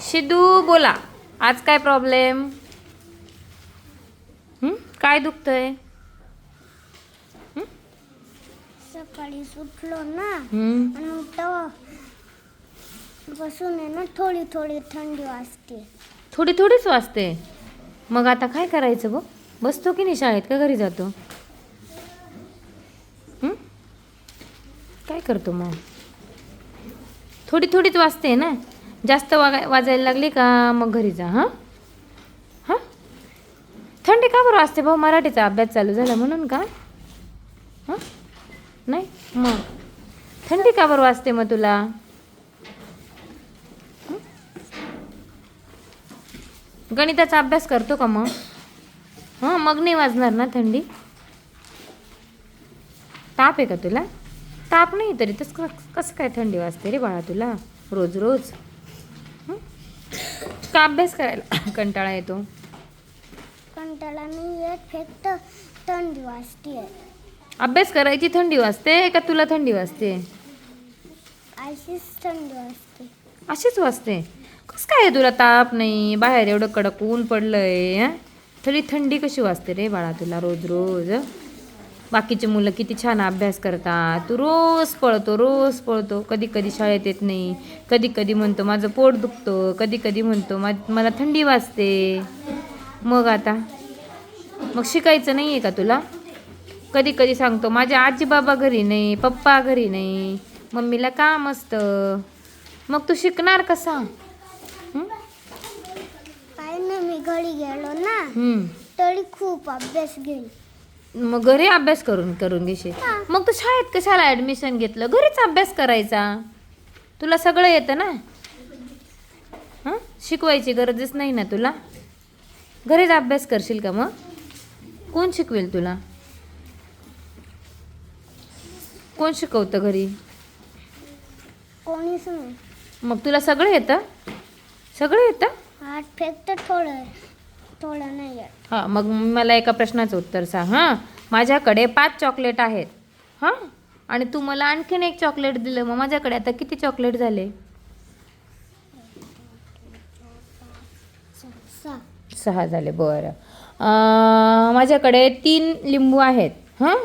शिदू बोला. आज काय प्रॉब्लेम काय दुखतंय? सकाळी सुटलो ना? आणि मग तेव्हा बसून आहे ना थोडी थोडी थंडी वाजते. थोडी थोडीच वाजते. मग आता काय करायचं बघ? बसतो की नाही शाळेत? का घरी जातो? हं? काय करतो मग? थोडी थोडीच वाजते ना? जास्त वागाय वाजायला लागली का? मग घरी जा हां? हां? थंडी का बरं वाजते भाऊ? मराठीचा अभ्यास चालू झाला म्हणून का? हां? नाही? मग? थंडी का बरं वाजते मग तुला? गणिताचा अभ्यास करतो का मग? हां मग नाही वाजणार ना थंडी? ताप आहे का तुला? ताप नाही तरी तस कसं काय थंडी वाजते रे बाळा तुला? रोज रोज? का अभ्यास करायला? कंटाळा येतो. कंटाळा नाही येत फक्त थंडी वाजते. अभ्यास करायची थंडी वाजते का तुला थंडी वाजते? अशीच थंडी वाजते. अशीच वाजते? कसं काय तुला ताप नाही? बाहेर एवढं कडक ऊन पडलंय? तरी थंडी कशी वाजते रे बाळा तुला रोज रोज? बाकीचे मुलं किती छान अभ्यास करतात. तू रोज पळतो रोज पळतो. कधी कधी शाळेत येत नाही. कधी कधी म्हणतो माझं पोट दुखतं. कधी कधी म्हणतो मा मला थंडी वाजते. मग आता? मग शिकायचं नाही आहे का तुला? कधी कधी सांगतो माझ्या आजी बाबा घरी नाही पप्पा घरी नाही मम्मीला काम असतं. मग तू शिकणार कसा? मी घरी गेलो ना. तरी खूप अभ्यास घेईन मग घरी अभ्यास करून करून घेशील. मग तू शाळेत कशाला ॲडमिशन घेतलं? घरीच अभ्यास करायचा. तुला सगळं येतं ना? हां? शिकवायची गरजच नाही ना तुला? घरीच अभ्यास करशील का मग? कोण शिकवेल तुला? कोण शिकवतं घरी? कोणीच नाही. मग तुला सगळं येतं? सगळं येतं? फक्त थोडं. थोडं नाही हां मग मला एका प्रश्नाचं उत्तर सांग हां? माझ्याकडे पाच चॉकलेट आहेत हां? आणि तू मला आणखीन एक चॉकलेट दिलं मग माझ्याकडे आता किती चॉकलेट झाले? सहा सहा झाले बरं. अं, माझ्याकडे तीन लिंबू आहेत हां?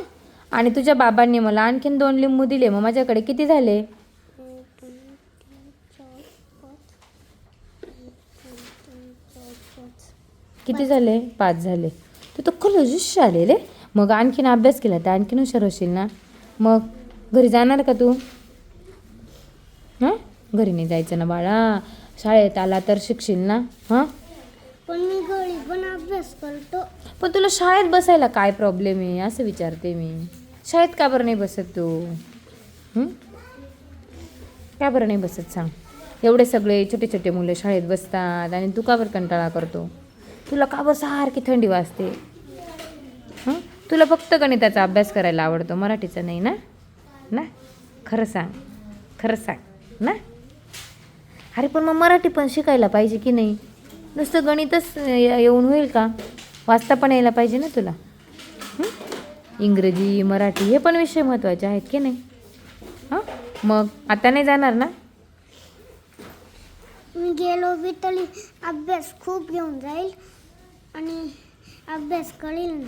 आणि तुझ्या बाबांनी मला आणखीन दोन लिंबू दिले मग माझ्याकडे किती झाले? किती झाले? पाच झाले. तू तर खरंच हुशार आले रे मग आणखीन अभ्यास केला तर आणखीन हुशार होशील ना? मग घरी जाणार का तू? हां? घरी नाही जायचं ना बाळा. शाळेत आला तर शिकशील ना? हां? पण मी घरी पण अभ्यास करतो. पण तुला शाळेत बसायला काय प्रॉब्लेम आहे? असं विचारते मी. शाळेत का बरं नाही बसत तू? हं? का बरं नाही बसत सांग. एवढे सगळे छोटे छोटे मुलं शाळेत बसतात आणि तू का बरं कंटाळा करतो? तुला का बरं सारखी थंडी वाजते? हं? तुला फक्त गणिताचा अभ्यास करायला आवडतो मराठीचा नाही ना? ना? खरं सांग खरं सांग ना? अरे पण मग मराठी पण शिकायला पाहिजे की नाही? नुसतं गणितच ये- येऊन होईल का? वाचता पण यायला पाहिजे ना तुला? इंग्रजी मराठी हे पण विषय महत्त्वाचे आहेत की नाही? हां? मग आता नाही जाणार ना? मी गेलो बी तरी अभ्यास खूप घेऊन जाईल आणि अभ्यास कळील ना.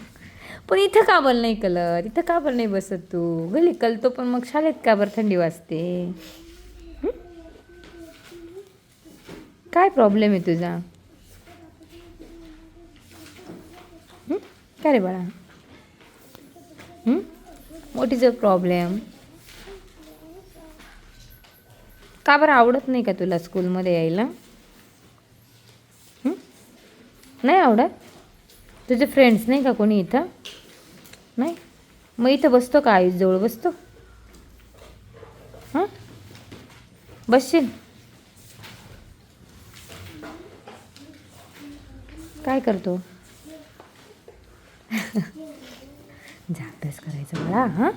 पण इथं का बरं नाही कलत इथं का बरं नाही बसत तू? गली कलतो पण मग शाळेत का बरं थंडी वाजते? हं? काय प्रॉब्लेम आहे तुझा? हं? काय रे बाळा? वॉट इज प्रॉब्लेम का बरं आवडत नाही का तुला स्कूलमध्ये यायला? नाही आवडत? तुझे फ्रेंड्स नाही का कोणी इथं? नाही? मग इथं बसतो का आईजवळ बसतो? हां? बसशील? काय करतो? जा अभ्यास करायचा मला हां?